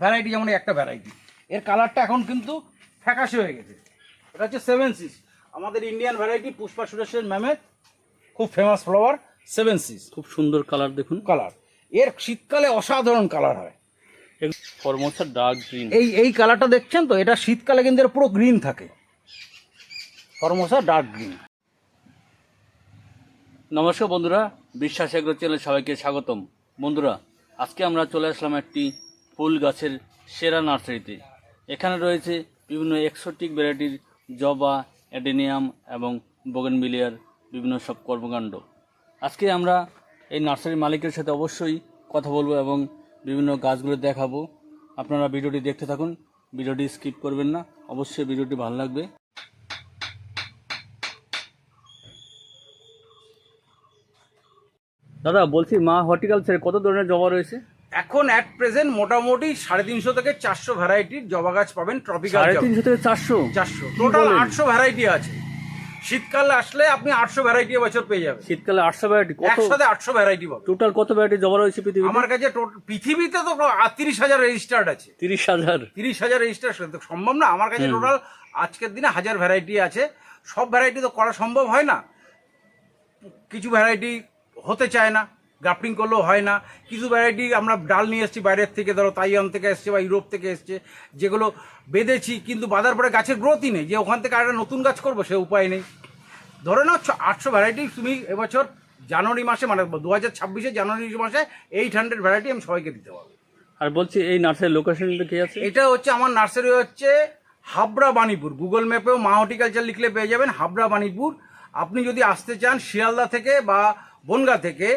Variety যেমন একটা variety এর কালারটা এখন কিন্তু ফ্যাকাশে হয়ে গেছে। এটা হচ্ছে সেভেন সিস আমাদের ইন্ডিয়ান ভ্যারাইটি পুষ্পা সুরেশের ম্যামের খুব ফেমাস ফ্লাওয়ার সেভেন সিস খুব সুন্দর কালার দেখুন। কালারের শীতকালে অসাধারণ কালার হয়। ফরমোসা ডার্ক গ্রিন এই এই কালারটা দেখছেন তো? এটা শীতকালে কিন্তু এর পুরো গ্রিন থাকে। ফরমোসা ডার্ক গ্রিন নমস্কার বন্ধুরা বিশ্বাস এগ্রো চ্যানেলে সবাইকে স্বাগতম। বন্ধুরা আজকে আমরা চলে আসলাম একটি ফুল গাছের সেরা নার্সারিতে। এখানে রয়েছে বিভিন্ন এক্সোটিক ভ্যারাইটির জবা অ্যাডেনিয়াম এবং বোগেনবিলিয়ার বিভিন্ন সব কর্মকাণ্ড। আজকে আমরা এই নার্সারির মালিকের সাথে অবশ্যই কথা বলব এবং বিভিন্ন গাছগুলো দেখাবো। আপনারা ভিডিওটি দেখতে থাকুন, ভিডিওটি স্কিপ করবেন না। অবশ্যই ভিডিওটি ভালো লাগবে। দাদা, বলছি মা হর্টিকালচারে কত ধরনের জবা রয়েছে? এখন অ্যাট প্রেজেন্ট মোটামুটি সাড়ে তিনশো থেকে চারশো ভ্যারাইটির জবা গাছ পাবেন ট্রপিক্যাল সাড়ে তিনশো থেকে চারশো? চারশো। টোটাল আটশো ভ্যারাইটি আছে। শীতকাল আসলে আপনি আটশো ভ্যারাইটি বছর পেয়ে যাবেন। শীতকালে আটশো ভ্যারাইটি একসাথে আটশো ভ্যারাইটি পাবেন। টোটাল কত ভ্যারাইটি জবা রয়েছে পৃথিবীতে? আমার কাছে পৃথিবীতে তো তিরিশ হাজার রেজিস্টার্ড আছে। তিরিশ হাজার? তিরিশ হাজার রেজিস্টার সম্ভব না আমার কাছে টোটাল আজকের দিনে হাজার ভ্যারাইটি আছে। সব ভ্যারাইটি তো করা সম্ভব হয় না। কিছু ভ্যারাইটি হতে চায় না। গ্রাফটিং করলেও হয় না। কিছু ভ্যারাইটি আমরা ডাল নিয়ে এসেছি বাইরের থেকে ধরো তাইওয়ান থেকে এসছে বা ইউরোপ থেকে এসছে যেগুলো বেঁধেছি কিন্তু বাঁধার পরে গাছের গ্রোথই নেই। যে ওখান থেকে একটা নতুন গাছ করব সে উপায় নেই। ধরে নাও আটশো ভ্যারাইটি তুমি এবছর জানুয়ারি মাসে মানে দু হাজার ছাব্বিশে জানুয়ারি মাসে এইট হান্ড্রেড ভ্যারাইটি আমি সবাইকে দিতে পারব। আর বলছি এই নার্সারির লোকেশনটা কি আছে? এটা হচ্ছে আমার নার্সারি হচ্ছে হাবড়া বাণীপুর গুগল ম্যাপেও মা হর্টিকালচার লিখলে পেয়ে যাবেন হাবড়া বাণীপুর আপনি যদি আসতে চান শিয়ালদা থেকে বা বনগা থেকে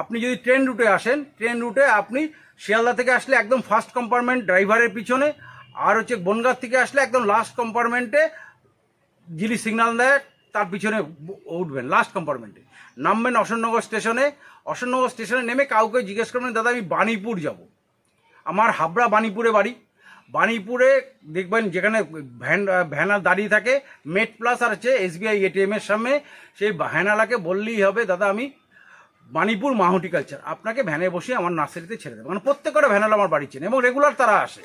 আপনি যদি ট্রেন রুটে আসেন ট্রেন রুটে আপনি শিয়ালদা থেকে আসলে একদম ফার্স্ট কম্পার্টমেন্ট ড্রাইভারের পিছনে, আর হচ্ছে বনগাঁ থেকে আসলে একদম লাস্ট কম্পার্টমেন্টে যিনি সিগন্যাল দেয়, তার পিছনে উঠবেন লাস্ট কম্পার্টমেন্টে নামবেন অশোকনগর স্টেশনে অশোকনগর স্টেশনে নেমে কাউকে জিজ্ঞেস করবেন, দাদা, আমি বাণীপুর যাব। আমার হাবড়া বাণীপুরে বাড়ি। বাণীপুরে দেখবেন যেখানে ভ্যান ভ্যানার দাঁড়িয়ে থাকে মেট প্লাস আর হচ্ছে এসবিআই এটিএম এর সামনে। সেই ভ্যানালাকে বললেই হবে, দাদা, আমি বাণীপুর মাহটিকালচার আপনাকে ভ্যানে বসে আমার নার্সারিতে ছেড়ে দেবে। মানে প্রত্যেকটা ভ্যানাল আমার বাড়ি চেনে এবং রেগুলার তারা আসে।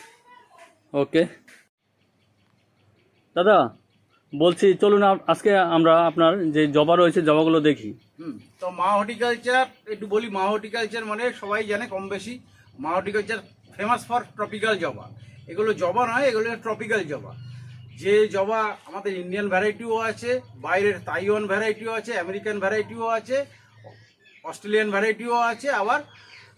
ওকে। দাদা বলছি চলুন আজকে আমরা আপনার যে জবা রয়েছে জবাগুলো দেখি। হুম তো মা হর্টিকালচার একটু বলি মা হর্টিকালচার মানে সবাই জানে কম বেশি মা হর্টিকালচার ফেমাস ফর ট্রপিক্যাল জবা। এগুলো জবা নয় এগুলো ট্রপিক্যাল জবা। যে জবা আমাদের ইন্ডিয়ান ভ্যারাইটিও আছে বাইরের তাইওয়ান ভ্যারাইটিও আছে আমেরিকান ভ্যারাইটিও আছে অস্ট্রেলিয়ান ভ্যারাইটিও আছে, আবার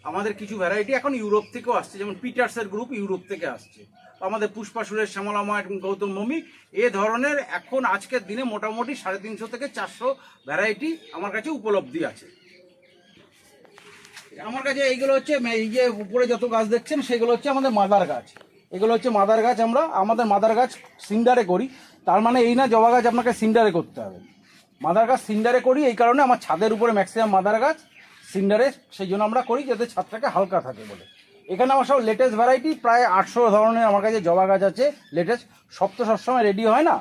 আমাদের কিছু ভ্যারাইটি এখন ইউরোপ থেকেও আসছে, যেমন পিটার্সের গ্রুপ ইউরোপ থেকে আসছে। আমাদের পুষ্পা সুরেশ শ্যামলামা এবং গৌতম মমিক এ ধরনের এখন আজকের দিনে মোটামুটি সাড়ে তিনশো থেকে চারশো ভ্যারাইটি আমার কাছে উপলব্ধি আছে। আমার কাছে এইগুলো হচ্ছে, এই যে উপরে যত গাছ দেখছেন, সেগুলো হচ্ছে আমাদের মাদার গাছ। এগুলো হচ্ছে মাদার গাছ আমরা, আমাদের মাদার গাছ সিন্ডারে করি, তার মানে এই না জবা গাছ আপনাকে সিন্ডারে করতে হবে। মাদার গাছ সিন্ডারে করি, এই কারণে আমার ছাদের উপরে ম্যাক্সিমাম মাদার গাছ সিন্ডারে, সেই জন্য আমরা করি যাতে ছাদটাকে হালকা থাকে বলে। এখানে আমার সব লেটেস্ট ভ্যারাইটি প্রায় আটশো ধরনের আমার কাছে জবা গাছ আছে লেটেস্ট সব তো সবসময় রেডি হয় না।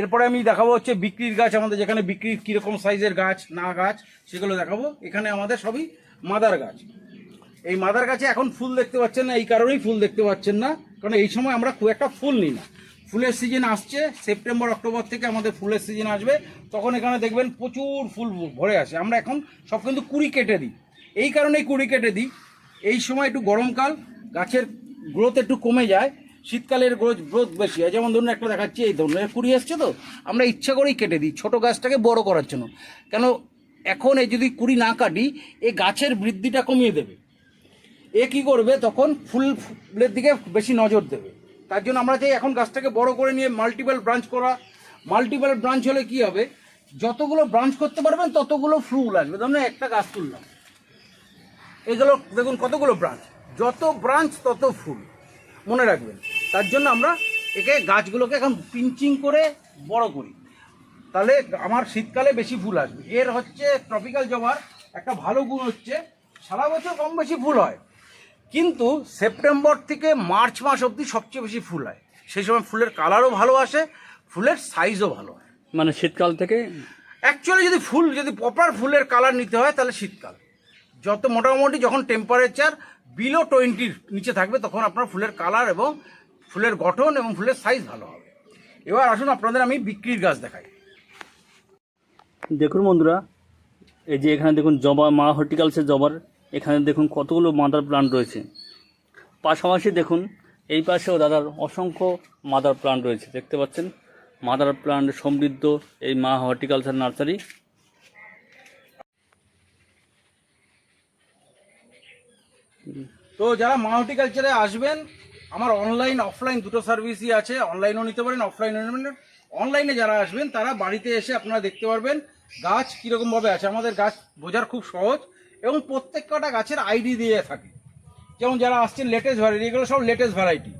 এরপরে আমি দেখাবো হচ্ছে বিক্রির গাছ, আমাদের যেখানে বিক্রির কীরকম সাইজের গাছ, না গাছ, সেগুলো দেখাবো। এখানে আমাদের সবই মাদার গাছ। এই মাদার গাছে এখন ফুল দেখতে পাচ্ছেন না, এই কারণেই ফুল দেখতে পাচ্ছেন না, কারণ এই সময় আমরা খুব একটা ফুল নিই না। ফুলের সিজন আসছে সেপ্টেম্বর অক্টোবর থেকে আমাদের ফুলের সিজন আসবে। তখন এখানে দেখবেন প্রচুর ফুল ভরে আসে। আমরা এখন সব কিন্তু কুড়ি কেটে দিই। এই কারণেই কুড়ি কেটে দিই। এই সময় একটু গরমকাল, গাছের গ্রোথ একটু কমে যায়, শীতকালের গ্রোথ গ্রোথ বেশি হয়। যেমন ধরুন একটা দেখাচ্ছি, এই ধরুন কুড়ি আসছে তো? আমরা ইচ্ছা করেই কেটে দিই ছোটো গাছটাকে বড় করার জন্য। কেন এখন এই যদি কুড়ি না কাটি, এই গাছের বৃদ্ধিটা কমিয়ে দেবে। এ কি করবে? তখন ফুল ফুলের দিকে বেশি নজর দেবে। তার জন্য আমরা চাই এখন গাছটাকে বড় করে নিয়ে মাল্টিপল ব্রাঞ্চ করা। মাল্টিপল ব্রাঞ্চ হলে কি হবে? যতগুলো ব্রাঞ্চ করতে পারবেন, ততগুলো ফুল আসবে। ধরুন একটা গাছ তুললাম। এগুলো দেখুন কতগুলো ব্রাঞ্চ যত ব্রাঞ্চ তত ফুল। মনে রাখবেন। তার জন্য আমরা একে গাছগুলোকে এখন পিঞ্চিং করে বড় করি। তাহলে আমার শীতকালে বেশি ফুল আসবে। এর হচ্ছে ট্রপিক্যাল জবার একটা ভালো গুণ হচ্ছে, সারা বছর কম বেশি ফুল হয়। কিন্তু সেপ্টেম্বর থেকে মার্চ মাস অবধি সবচেয়ে বেশি ফুল হয়। সেই সময় ফুলের কালারও ভালো আসে ফুলের সাইজও ভালো হয়। মানে শীতকাল থেকে? অ্যাকচুয়ালি যদি ফুল যদি প্রপার ফুলের কালার নিতে হয় তাহলে শীতকাল। যত মোটামুটি যখন টেম্পারেচার বিলো টোয়েন্টির নিচে থাকবে তখন আপনার ফুলের কালার এবং ফুলের গঠন এবং ফুলের সাইজ ভালো হবে। এবার আসুন আপনাদের আমি বিক্রির গাছ দেখাই। দেখুন বন্ধুরা এই যে এখানে দেখুন জবা মা হর্টিকালচার জবার। এখানে দেখুন কতগুলো মাদার প্লান্ট রয়েছে। পাশাপাশি দেখুন, এই পাশেও দাদার অসংখ্য মাদার প্লান্ট রয়েছে, দেখতে পাচ্ছেন? মাদার প্লান্ট সমৃদ্ধ, এই মা হর্টিকালচার নার্সারি তো যারা মা হর্টিকালচারে আসবেন, আমার অনলাইন অফলাইন দুটো সার্ভিসই আছে। অনলাইনও নিতে পারেন অফলাইনও নিতে অনলাইনে যারা আসবেন, তারা বাড়িতে এসে আপনারা দেখতে পারবেন গাছ কীরকমভাবে আছে। আমাদের গাছ বোঝার খুব সহজ। এবং প্রত্যেক কটা গাছের আইডি দিয়ে থাকে। যেমন যারা আসছেন লেটেস্ট ভ্যারাইটি এগুলো সব লেটেস্ট ভ্যারাইটি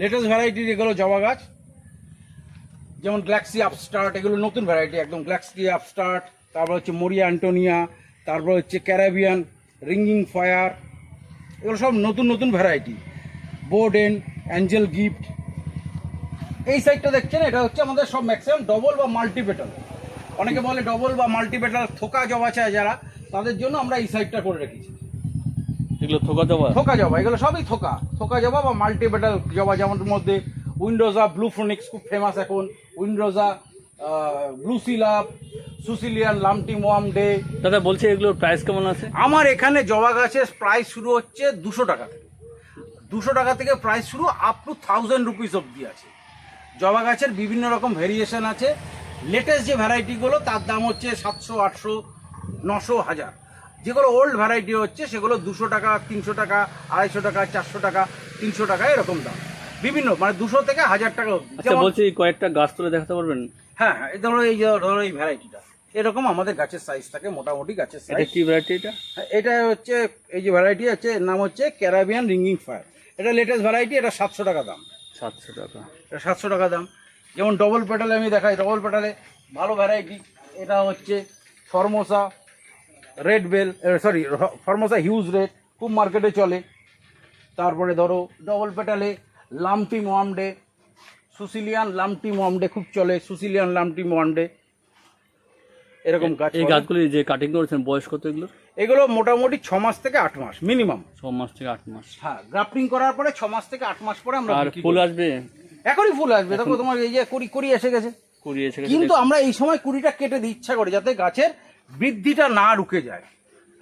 লেটেস্ট ভ্যারাইটির এগুলো জবা গাছ। যেমন গ্ল্যাক্সি আপস্টার্ট এগুলো নতুন ভ্যারাইটি একদম গ্ল্যাক্সি আপস্টার্ট তারপর হচ্ছে মরিয়া অ্যান্টোনিয়া তারপর হচ্ছে ক্যারাবিয়ান রিঙ্গিং ফায়ার এগুলো সব নতুন নতুন ভ্যারাইটি বোর্ডেন অ্যাঞ্জেল গিফট এই সাইডটা দেখছেন, এটা হচ্ছে আমাদের সব ম্যাক্সিমাম ডবল বা মাল্টিপেটাল অনেকে বলে ডবল বা মাল্টিপেটাল থোকা জবা চায় যারা। তাদের জন্য আমরা এই সাইডটা করে রেখেছি। এগুলো থোকা জবা? থোকা জবা এগুলো সবই থোকা। থোকা জবা বা মাল্টিপেটাল জবা যেমন মধ্যে উইন্ডোজা ব্লু ফোনিক্স খুব ফেমাস এখন। উইন্ডোজা ব্লু সিলাপ সুসিলিয়ান লামটি মোয়াম ডে। দাদা বলছে এগুলোর প্রাইস কেমন আছে? আমার এখানে জবা গাছের প্রাইস শুরু হচ্ছে দুশো টাকা থেকে। দুশো টাকা থেকে প্রাইস শুরু আপ টু থাউজেন্ড রুপিস অবধি আছে। জবা গাছের বিভিন্ন রকম ভেরিয়েশন আছে। লেটেস্ট যে ভ্যারাইটিগুলো তার দাম হচ্ছে সাতশো আটশো নশো হাজার। যেগুলো ওল্ড ভ্যারাইটি হচ্ছে সেগুলো দুশো টাকা তিনশো টাকা আড়াইশো টাকা চারশো টাকা তিনশো টাকা এরকম দাম। বিভিন্ন মানে দুশো থেকে হাজার টাকা আচ্ছা বলছি কয়েকটা গাছ তুলে দেখাতে পারবেন? হ্যাঁ হ্যাঁ এই ধরো এই যে ধরো এই ভ্যারাইটিটা এরকম আমাদের গাছের সাইজ থাকে মোটামুটি গাছের এটা সাইজ কি ভ্যারাইটি এটা? এটা হচ্ছে এই যে ভ্যারাইটি আছে এর নাম হচ্ছে ক্যারাবিয়ান রিঙ্গিং ফায়ার এটা লেটেস্ট ভ্যারাইটি এটা সাতশো টাকা দাম। সাতশো টাকা। এটা সাতশো টাকা দাম। যেমন ডবল পেটালে আমি দেখাই ডবল পেটালে ভালো ভ্যারাইটি এটা হচ্ছে Formosa red bell sorry Formosa huge red খুব মার্কেটে চলে। তারপরে ধরো ডবল পেটালে লামটি মোয়ামডে সুসিলিয়ান লামটি মোয়ামডে খুব চলে সুসিলিয়ান লামটি মোয়ামডে এরকম গাছ এই গাছগুলি যে কাটিং করেছেন বয়স কত এগুলো এগুলো মোটামুটি ছ মাস থেকে আট মাস মিনিমাম ছ মাস থেকে আট মাস। হ্যাঁ গ্রাফটিং করার পরে ছ মাস থেকে আট মাস পরে আমরা আর ফুল আসবে? এখনই ফুল আসবে। দেখো তোমার এই যে কুড়ি কুড়ি এসে গেছে। কুড়ি এসে গেছে কিন্তু আমরা এই সময় কুড়িটা কেটে দিই ইচ্ছা করে যাতে গাছের বৃদ্ধিটা না রুকে যায়।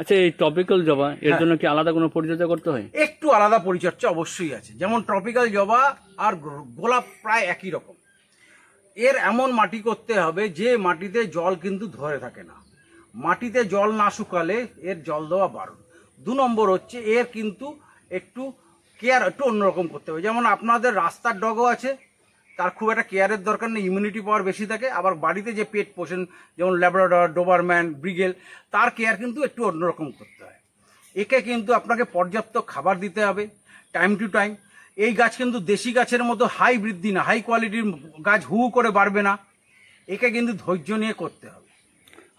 আচ্ছা এই টপিক্যাল জবা এর হ্যাঁ। জন্য কি আলাদা কোনো পরিচর্যা করতে হয়? একটু আলাদা পরিচর্যা অবশ্যই আছে। যেমন ট্রপিক্যাল জবা আর গোলাপ প্রায় একই রকম। এর এমন মাটি করতে হবে যে মাটিতে জল কিন্তু ধরে থাকে না। মাটিতে জল না শুকালে এর জল দেওয়া বারণ। দু নম্বর হচ্ছে এর কিন্তু একটু কেয়ার একটু অন্যরকম করতে হবে। যেমন আপনাদের রাস্তার ডগও আছে তার খুব একটা কেয়ারের দরকার নেই ইমিউনিটি পাওয়ার বেশি থাকে। আবার বাড়িতে যে পেট পোষেন যেমন ল্যাব্রাডর ডোবারম্যান ব্রিগেল তার কেয়ার কিন্তু একটু অন্যরকম করতে হয়। একে কিন্তু আপনাকে পর্যাপ্ত খাবার দিতে হবে টাইম টু টাইম এই গাছ কিন্তু দেশি গাছের মতো হাই বৃদ্ধি না হাই কোয়ালিটির গাছ হু হু করে বাড়বে না। একে কিন্তু ধৈর্য নিয়ে করতে হবে।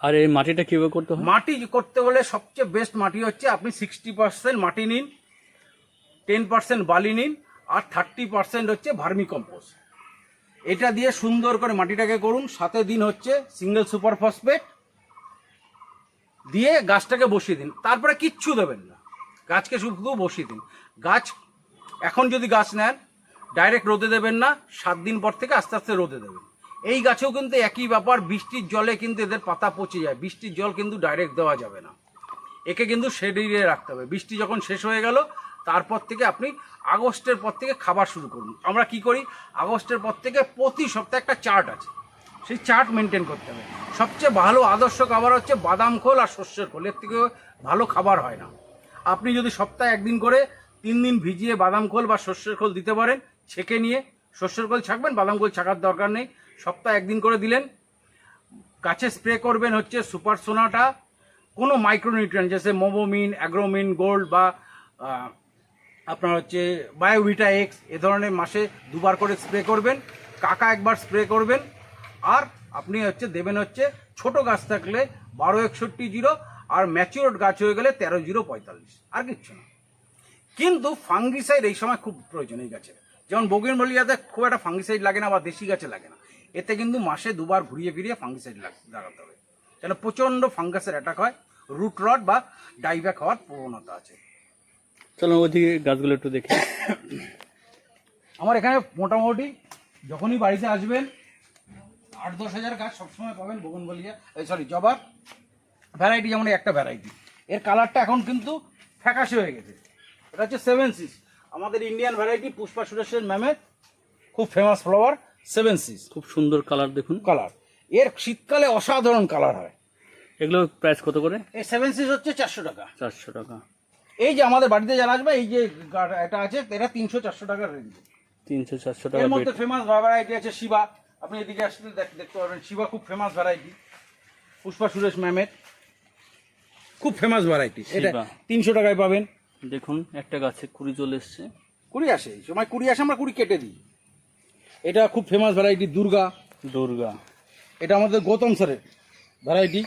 আর এই মাটিটা কীভাবে করতে হবে মাটি করতে হলে সবচেয়ে বেস্ট মাটি হচ্ছে আপনি সিক্সটি পার্সেন্ট মাটি নিন টেন পার্সেন্ট বালি নিন আর থার্টি পার্সেন্ট হচ্ছে ভার্মি কম্পোস্ট এটা দিয়ে সুন্দর করে মাটিটাকে করুন। সাথে দিন হচ্ছে সিঙ্গেল সুপার ফসফেট দিয়ে গাছটাকে বসিয়ে দিন। তারপরে কিচ্ছু দেবেন না। গাছকে শুধু বসিয়ে দিন। গাছ এখন যদি গাছ নেন ডাইরেক্ট রোদে দেবেন না, সাত দিন পর থেকে আস্তে আস্তে রোদে দেবেন। এই গাছেও কিন্তু একই ব্যাপার, বৃষ্টির জলে কিন্তু এদের পাতা পচে যায়। বৃষ্টির জল কিন্তু ডাইরেক্ট দেওয়া যাবে না। একে কিন্তু শেডিয়ে রাখতে হবে। বৃষ্টি যখন শেষ হয়ে গেল তারপর থেকে আপনি আগস্টের পর থেকে খাবার শুরু করুন। আমরা কি করি? আগস্টের পর থেকে প্রতি সপ্তাহে একটা চার্ট আছে। সেই চার্ট মেনটেন করতে হবে। সবচেয়ে ভালো আদর্শ খাবার হচ্ছে বাদাম খোল আর শস্যের খোল। এর থেকে ভালো খাবার হয় না। আপনি যদি সপ্তাহে একদিন করে তিন দিন ভিজিয়ে বাদাম খোল বা শস্যের খোল দিতে পারেন, ছেঁকে নিয়ে শস্যের খোল ছাকবেন, বাদাম খোল ছাকার দরকার নেই। সপ্তাহে একদিন করে দিলেন। গাছে স্প্রে করবেন হচ্ছে সুপার সোনাটা। কোনো মাইক্রোনিউট্রিয়েন্ট যেসে মোবোমিন অ্যাগ্রোমিন, গোল্ড বা আপনার হচ্ছে বায়োভিটা এক্স এ ধরনের মাসে দুবার করে স্প্রে করবেন, কাকা একবার স্প্রে করবেন, আর আপনি হচ্ছে দেবেন হচ্ছে ছোট গাছ থাকলে বারো একষট্টি জিরো, আর ম্যাচিওর গাছ হয়ে গেলে তেরো জিরো পঁয়তাল্লিশ, আর কিচ্ছু না। কিন্তু ফাঙ্গিসাইড এই সময় খুব প্রয়োজন এই গাছের যেমন বগিন বলিয়াতে খুব একটা ফাঙ্গিসাইড লাগে না বা দেশি গাছে লাগে না। এতে কিন্তু মাসে দুবার ঘুরিয়ে ফিরিয়ে ফাঙ্গিসাইড লাগাতে হবে। কেন প্রচণ্ড ফাঙ্গাসের অ্যাটাক হয় রুট রড বা ডাইব্যাক হওয়ার প্রবণতা আছে। চলো ওইদিকে গাছগুলো একটু দেখি। আমার এখানে মোটামুটি যখনই বাড়িতে আসবেন আট দশ হাজার গাছ সবসময় পাবেন বগনবলিয়া এই সরি জবার। ভ্যারাইটি যেমন একটা ভ্যারাইটি এর কালারটা এখন কিন্তু ফ্যাকাশে হয়ে গেছে। এটা হচ্ছে সেভেন সিস আমাদের ইন্ডিয়ান ভ্যারাইটি পুষ্পা সুরেশের ম্যামের খুব ফেমাস ফ্লাওয়ার সেভেন সিস খুব সুন্দর কালার দেখুন। কালারের শীতকালে অসাধারণ কালার হয়। এগুলো প্রাইস কত করে? এই সেভেন সিস হচ্ছে চারশো টাকা। চারশো টাকা। এই যে আমাদের বাড়িতে যারা আসবে এই যে এটা আছে এটা তিনশো চারশো টাকার রেঞ্জ তিনশো চারশো টাকা এর মধ্যে ফেমাস ভ্যারাইটি আছে শিবা। আপনি এদিকে আসলে দেখ- দেখতে পারবেন শিবা খুব ফেমাস ভ্যারাইটি পুষ্পা সুরেশ ম্যামের। খুব ফেমাস ভ্যারাইটি এটা তিনশো টাকায় পাবেন। দেখুন একটা গাছে কুড়ি চলে এসছে। কুড়ি আসে এই সময় কুড়ি আসে আমরা কুড়ি কেটে দিই। এটা খুব ফেমাস ভ্যারাইটি দুর্গা। দুর্গা। এটা আমাদের গৌতম স্যারের ভ্যারাইটি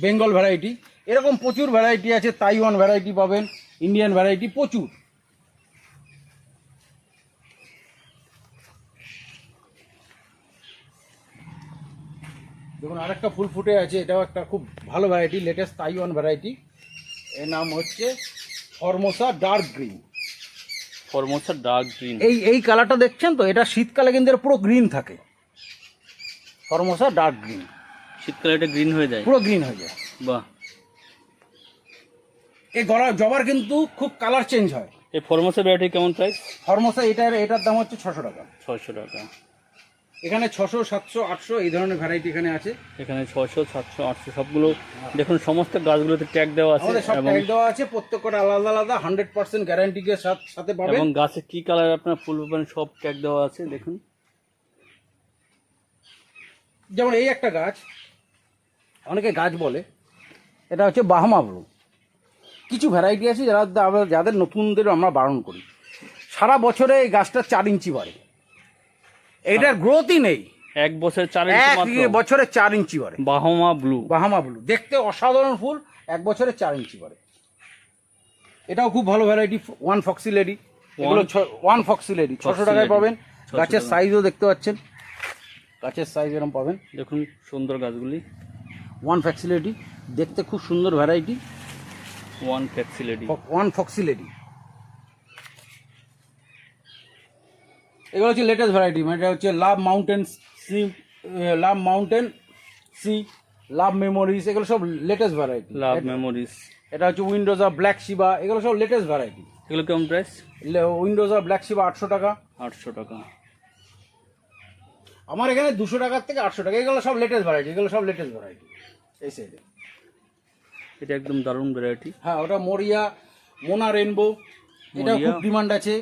বেঙ্গল ভ্যারাইটি এরকম প্রচুর ভ্যারাইটি আছে তাইওয়ান ভ্যারাইটি পাবেন। ইন্ডিয়ান ভ্যারাইটি প্রচুর। দেখুন আরেকটা ফুল ফুটে আছে এটাও একটা খুব ভালো ভ্যারাইটি লেটেস্ট তাইওয়ান ভ্যারাইটি এর নাম হচ্ছে Formosa dark green Formosa dark green এই এই কালারটা দেখছেন তো? এটা শীতকালে কিন্তু এর পুরো গ্রিন থাকে। ফরমোসা ডার্ক গ্রিন শীতকালে এটা গ্রিন হয়ে যায়। পুরো গ্রিন হয়ে যায়। বাহ। এই গলা জবার কিন্তু খুব কালার চেঞ্জ হয়। এই ফরমোসা ভ্যারাইটি কেমন প্রাইস ফরমোসা এটার এটার দাম হচ্ছে ছশো টাকা। ছশো টাকা। এখানে ছশো সাতশো আটশো এই ধরনের ভ্যারাইটি এখানে আছে। এখানে ছশো সাতশো আটশো সবগুলো দেখুন সমস্ত গাছগুলোতে ট্যাগ দেওয়া আছে সব ট্যাগ দেওয়া আছে প্রত্যেকটা আলাদা আলাদা হান্ড্রেড পার্সেন্ট গ্যারান্টিকে সাথে পাবেন এবং গাছে কি কালার আপনার ফুল পাবেন সব ট্যাগ দেওয়া আছে দেখুন। যেমন এই একটা গাছ অনেকে গাছ বলে এটা হচ্ছে বাহামা ব্লু কিছু ভ্যারাইটি আছে যারা আমরা- যাদের নতুনদের আমরা বারণ করি। সারা বছরে এই গাছটা চার ইঞ্চি বাড়ে। এটার গ্রোথই নেই। এক বছর চার ইঞ্চি এক বছরে চার ইঞ্চি বাড়ে। বাহমা ব্লু বাহামা ব্লু দেখতে অসাধারণ ফুল এক বছরে চার ইঞ্চি করে এটাও খুব ভালো ভ্যারাইটি ওয়ান ফক্সি লেডি এগুলো ওয়ান ফক্সি লেডি ছশো টাকায় পাবেন। গাছের সাইজও দেখতে পাচ্ছেন। গাছের সাইজ এরকম পাবেন। দেখুন সুন্দর গাছগুলি। ওয়ান ফক্সি লেডি দেখতে খুব সুন্দর variety one foxy lady one foxy lady এগুলো হচ্ছে লেটেস্ট ভ্যারাইটি মানে এটা হচ্ছে love mountain sea love mountain sea love memories এগুলো সব লেটেস্ট ভ্যারাইটি লাভ মেমোরিজ এটা হচ্ছে উইন্ডোজা ব্ল্যাক শিবা এগুলো সব লেটেস্ট ভ্যারাইটি এগুলো কেমন প্রাইস উইন্ডোজা ব্ল্যাক শিবা আটশো টাকা। আটশো টাকা। আমার এখানে দুশো টাকার থেকে আটশো টাকা এগুলো সব লেটেস্ট ভ্যারাইটি এগুলো সব লেটেস্ট ভ্যারাইটি এই সাইডে এটা একদম দারুণ ভ্যারাইটি হ্যাঁ ওটা মরিয়া মোনা রেনবো এটা খুব ডিমান্ড আছে।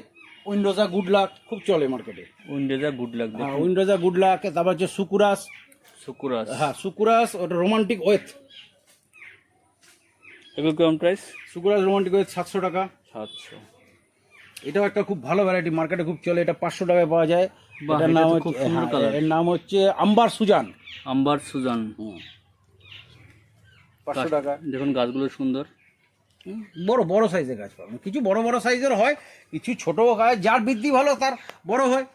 উইন্ডোজা গুড লাক খুব চলে মার্কেটে উইন্ডোজা গুড লাক হ্যাঁ উইন্ডোজা গুড লাক তারপর হচ্ছে সুকুরাস। সুকুরাস। হ্যাঁ সুকুরাস ওটা রোমান্টিক ওয়েথ এগুলো কেমন প্রাইস সুকুরাস রোমান্টিক ওয়েথ সাতশো টাকা। সাতশো। এটাও একটা খুব ভালো ভ্যারাইটি মার্কেটে খুব চলে এটা পাঁচশো টাকায় পাওয়া যায়। এটার নাম হচ্ছে হ্যাঁ। এর নাম হচ্ছে আম্বার সুজান। Amber Suzanne. পাঁচশো টাকা। দেখুন গাছগুলো সুন্দর। বড় বড় সাইজের গাছ পাবেন। কিছু বড় বড় সাইজের হয় কিছু ছোট গাছ যার বৃদ্ধি ভালো তার বড় হয়।